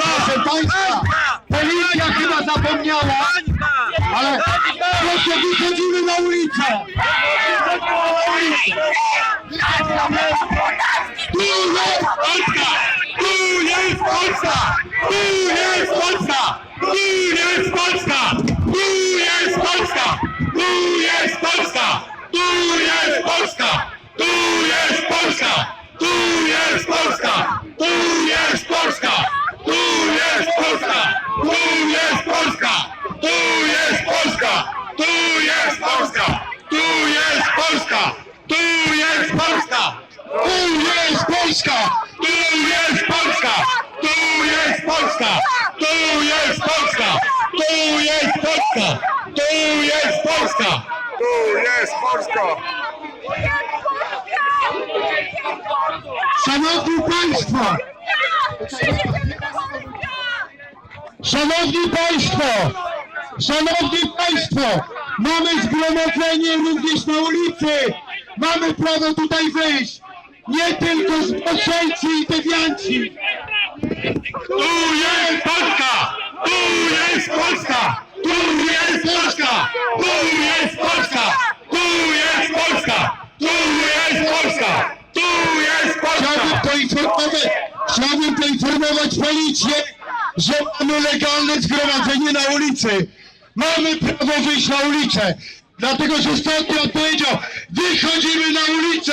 Proszę Państwa, policja chyba zapomniała, ale proszę wychodzimy na ulicę. Tu jest Polska! Tu jest Polska! Tu jest Polska! Tu jest Polska! Tu jest Polska! Tu jest Polska! Tu jest Polska! Tu jest Polska! Tu jest Polska! Tu Tu jest Polska! Tu jest Polska! Tu jest Polska! Tu jest Polska! Tu jest Polska! Tu jest Polska! Tu jest Polska! Tu jest Polska! Tu jest Polska! Tu jest Polska! Szanowni Państwo! Szanowni Państwo! Szanowni Państwo! Mamy zgromadzenie również na ulicy! Mamy prawo tutaj wyjść! Nie tylko zboczeńcy i dewianci! Tu jest Polska! Tu jest Polska! Tu jest Polska! Tu jest Polska! Tu jest Polska! Tu jest Polska! Tu jest Polska! Chciałbym poinformować, chciałbym poinformować policję, że mamy legalne zgromadzenie na ulicy. Mamy prawo wyjść na ulicę. Dlatego, że ostatnio powiedział, wychodzimy na ulicę!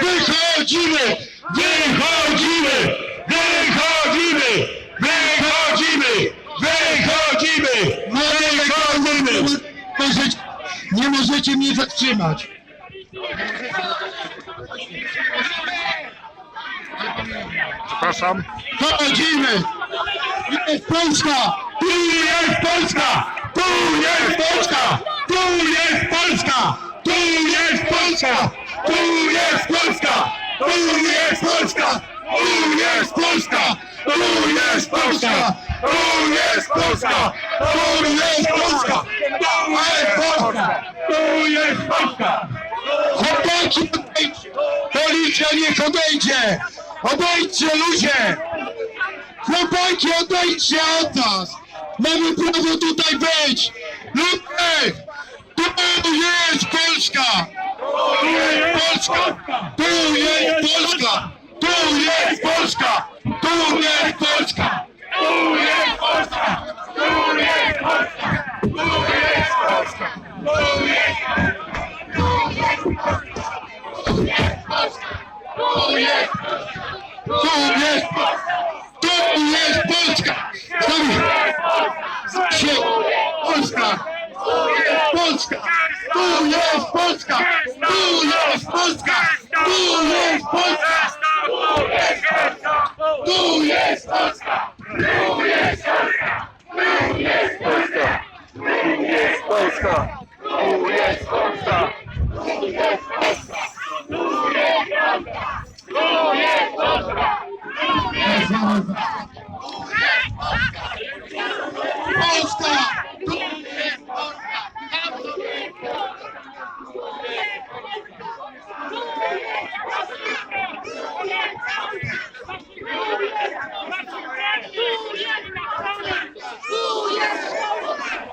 Wychodzimy! Wychodzimy! Wychodzimy! Wychodzimy! Wychodzimy! Wychodzimy! Możecie, nie możecie mnie zatrzymać. Przepraszam. Chodzimy! Jest Polska! Tu jest Polska! Tu jest Polska! Tu jest Polska! Tu jest Polska! Tu jest Polska! Tu jest Polska! Tu jest Polska! Tu jest Polska! Tu jest Polska! Tu jest Polska! Tu jest Polska! Tu jest Polska! Chłopaki! Policja niech odejdzie! Odejdźcie ludzie! Chłopaki, odejdźcie od nas! Mamy prawo tutaj być! Ludzie! Tu jest Polska! Tu jest Polska! Tu jest Polska! Tu jest Polska! Tu jest Polska! Tu jest Polska! Tu jest Polska! Tu jest Polska! Tu jest Tu jest Tu Tu jest Polska! Tu jest Polska! Tu jest Polska! Tu jest Polska! Tu jest Polska! Tu jest Polska! Tu jest Polska! Tu jest Polska! Tu jest Polska! Tu jest Polska! Tu jest Polska! Tu jest Polska! Jest Polska!